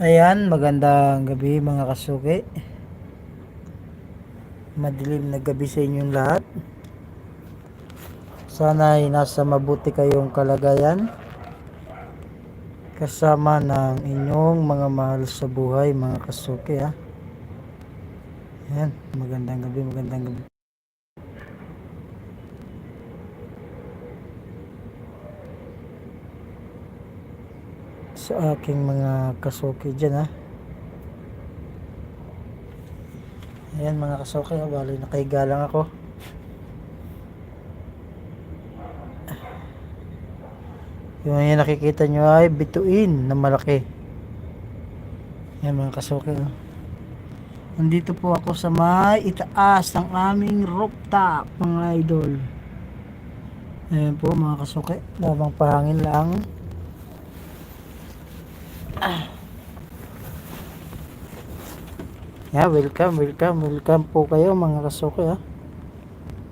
Ayan, magandang gabi mga kasuki. Madilim na gabi sa inyong lahat. Sana ay nasa mabuti kayong kalagayan. Kasama ng inyong mga mahal sa buhay mga kasuki ha. Ayan, magandang gabi, magandang gabi. Sa aking mga kasuki dyan ha. Ayan mga kasuki, oh, bali nakahiga lang ako. Yung yung nakikita nyo ay bituin na malaki. Ayan mga kasuki. Oh. Nandito po ako sa may itaas ng aming rooftop mga idol. Ayan po mga kasuki. Labang pahangin lang. Yeah, welcome, welcome, welcome po kayo mga kasuki ha.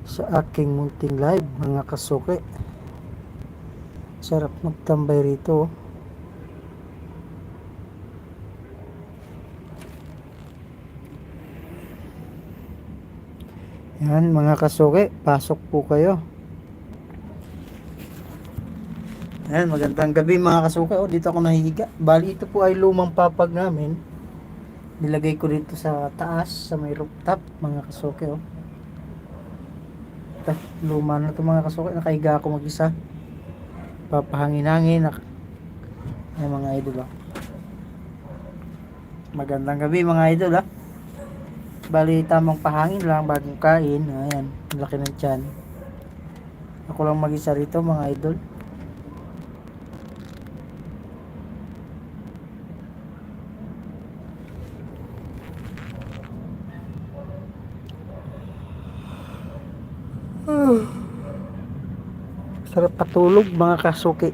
Sa aking munting live mga kasuki. Sarap magtambay rito. oh. Yan mga kasuki, pasok po kayo. Ayan, magandang gabi mga kasuki. Oh, dito ako nahihiga. Bali, ito po ay lumang papag namin. Nilagay ko dito sa taas, sa may rooftop, mga kasuki. Oh. Ito, luma na ito mga kasuki. Nakahiga ako mag-isa. Papahangin-hangin. Nak Ayan mga idol. Oh. Magandang gabi mga idol. Ah. Bali, tamang pahangin lang bagong kain. Ayan, laki ng tiyan. Ako lang mag-isa rito mga idol. Sarap patulog mga kasuki.